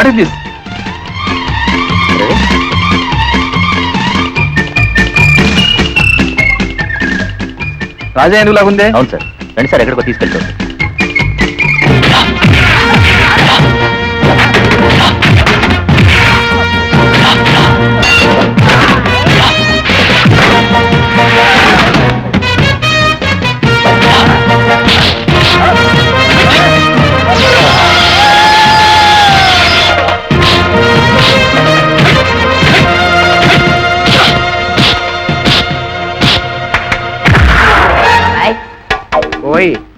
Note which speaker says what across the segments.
Speaker 1: What is this? రాజా ఎందుకు లాగుందే
Speaker 2: అవును sir. రండి సార్ ఎక్కడికో తీసుకెళ్తాం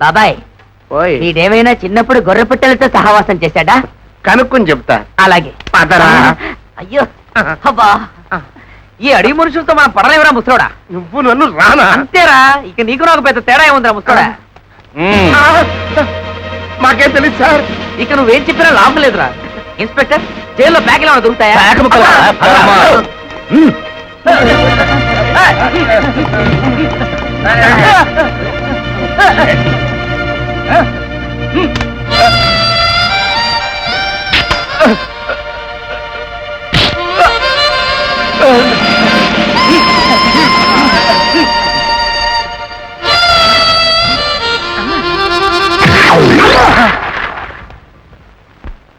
Speaker 3: బాబాయ్
Speaker 1: ఓయ్.
Speaker 3: వీడేమైనా చిన్నప్పుడు గొర్రె పిట్టలతో సహవాసం చేశాడా?
Speaker 1: కనుక్కొని చెప్తా.
Speaker 3: అలాగే.
Speaker 1: పదరా.
Speaker 3: అయ్యో అబ్బా. ఈ అడవి మనుషులతో మనం పడలేవరా ముసలోడా?
Speaker 1: నువ్వు నన్ను రానా?
Speaker 3: అంతేరా. ఇక నీకు నాకు పెద్ద తేడా ఏముందిరా ముసలోడా?
Speaker 1: మాకేం తెలుసు సార్.
Speaker 3: ఇక నువ్వేం చెప్పినా లాభం లేదురా. ఇన్స్పెక్టర్ జైల్లో బ్యాగ్ ఏమైనా దొరుకుతాయా?
Speaker 1: బ్యాగ్ ముక్కలా? పదమ్మా. మ్మ్.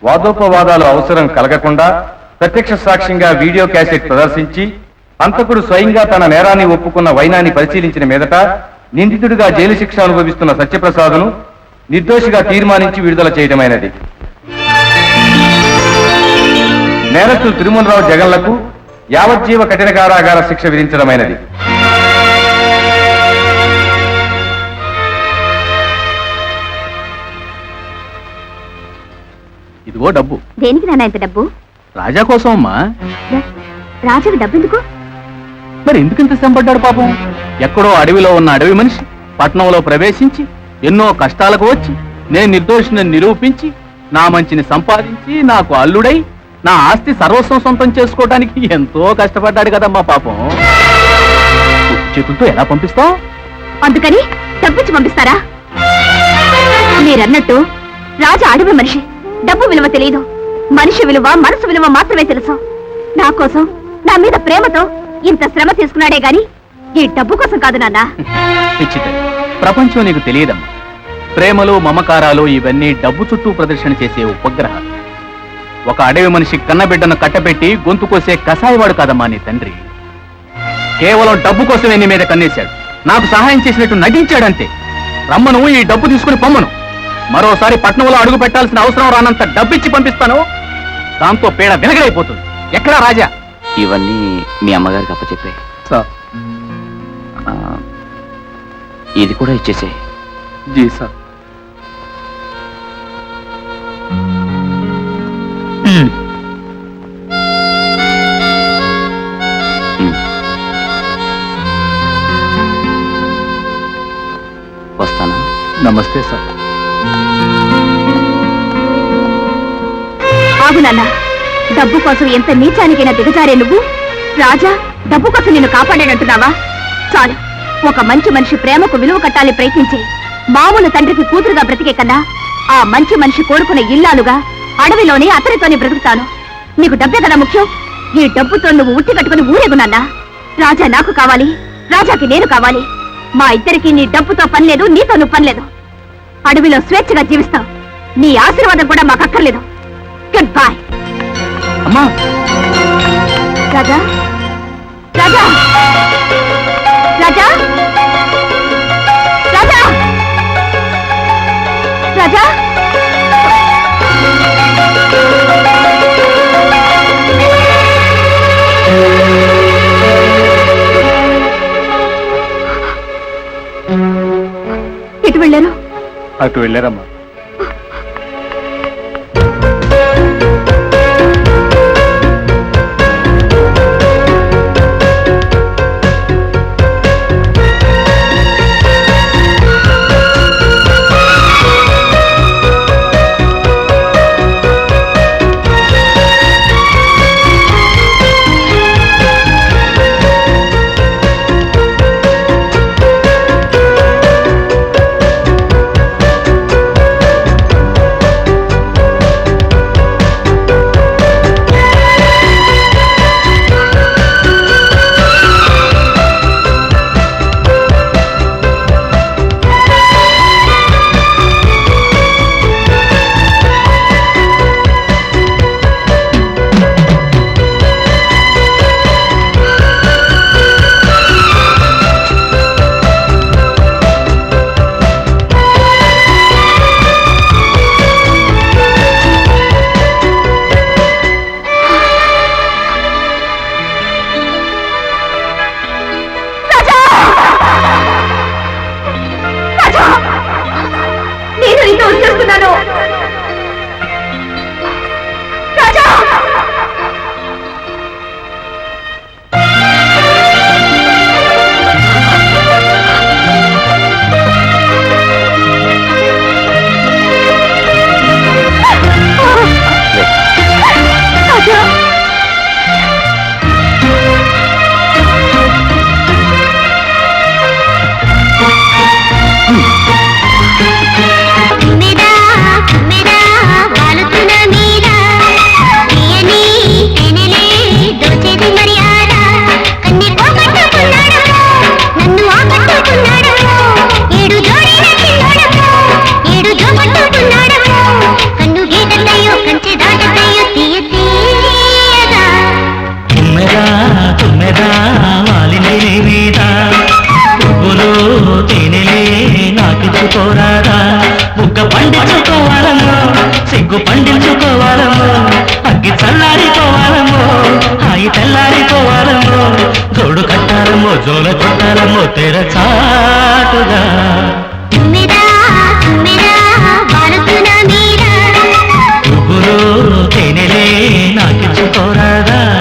Speaker 1: వాదోపవాదాలు అవసరం కలగకుండా ప్రత్యక్ష సాక్ష్యంగా వీడియో క్యాసెట్ ప్రదర్శించి అంతకుడు స్వయంగా తన నేరాన్ని ఒప్పుకున్న వైనాన్ని పరిశీలించిన మీదట నిందితుడిగా జైలు శిక్ష అనుభవిస్తున్న సత్యప్రసాద్ను నిర్దోషిగా తీర్మానించి విడుదల చేయడమైనది నేరస్తులు తిరుమలరావు జగన్లకు యావజ్జీవ కఠిన కారాగార శిక్ష విధించడమైనది. ఇదిగో డబ్బు.
Speaker 4: దేనికి నాన్న ఇంత డబ్బు?
Speaker 1: రాజా కోసం అమ్మా
Speaker 4: రాజుకు డబ్బు ఎందుకు?
Speaker 1: మరి ఎందుకు ఇంత శ్రమపడ్డాడు పాపం? ఎక్కడో అడవిలో ఉన్న అడవి మనిషి పట్నంలో ప్రవేశించి ఎన్నో కష్టాలకు వచ్చి నేను నిర్దోషిని నిరూపించి నా మంచిని సంపాదించి నాకు అల్లుడై నా ఆస్తి సర్వస్వం సొంతం చేసుకోవడానికి ఎంతో కష్టపడ్డాడు కదమ్మా పాపం. చేతులతో ఎలా పంపిస్తావు?
Speaker 4: అందుకని డబ్బిచ్చి పంపిస్తారా? మీరన్నట్టు రాజు అడవి మనిషి డబ్బు విలువ తెలియదు మనిషి విలువ మనసు విలువ మాత్రమే తెలుసు. నా కోసం నా మీద ప్రేమతో ఇంత శ్రమ తీసుకున్నాడే గాని ఈ డబ్బు కోసం కాదు నాన్న.
Speaker 1: ప్రపంచం నీకు తెలియదమ్మా. ప్రేమలు మమకారాలు ఇవన్నీ డబ్బు చుట్టూ ప్రదర్శన చేసే ఉపగ్రహాలు ఒక అడవి మనిషి కన్నబిడ్డను కట్టబెట్టి గొంతు కోసే కసాయివాడు కాదమ్మా నీ తండ్రి. కేవలం డబ్బు కోసమే నీ మీద కన్నేశాడు. నాకు సహాయం చేసినట్టు నటించాడంతే. రమ్మను ఈ డబ్బు తీసుకుని పొమ్మను. మరోసారి పట్నంలో అడుగు పెట్టాల్సిన అవసరం రానంత డబ్బిచ్చి పంపిస్తాను. దాంతో పీడ వెనగడైపోతుంది ఎక్కడా రాజా?
Speaker 2: ఇవన్నీ మీ అమ్మగారికి అప్పచెప్పే. ఇది కూడా ఇచ్చేసే
Speaker 1: జీ సార్. నమస్తే సార్.
Speaker 4: ఆగు నాన్న. డబ్బు కోసం ఎంత నీచానికైనా దిగజారే నువ్వు. రాజా డబ్బు కోసం నిన్ను కాపాడాడంటున్నావా చాలు. ఒక మంచి మనిషి ప్రేమకు విలువ కట్టాలని ప్రయత్నించి మామూలు తండ్రికి కూతురుగా బ్రతికే కన్నా ఆ మంచి మనిషి కోరుకునే ఇల్లాలుగా అడవిలోనే అతనితోనే బ్రతుకుతాను. నీకు డబ్బే కదా ముఖ్యం? ఈ డబ్బుతో నువ్వు ఉట్టి కట్టుకుని ఊరేగునన్నా రాజా నాకు కావాలి. రాజాకి నేను కావాలి. మా ఇద్దరికి నీ డబ్బుతో పనిలేదు నీతో నువ్వు పనిలేదు అడవిలో స్వేచ్ఛగా జీవిస్తాం. నీ ఆశీర్వాదం కూడా మాకు అక్కర్లేదు గుడ్ బాయ్ రాజా? రాజా? రాజా?
Speaker 5: అటు వెళ్ళారమ్మా.
Speaker 6: சார்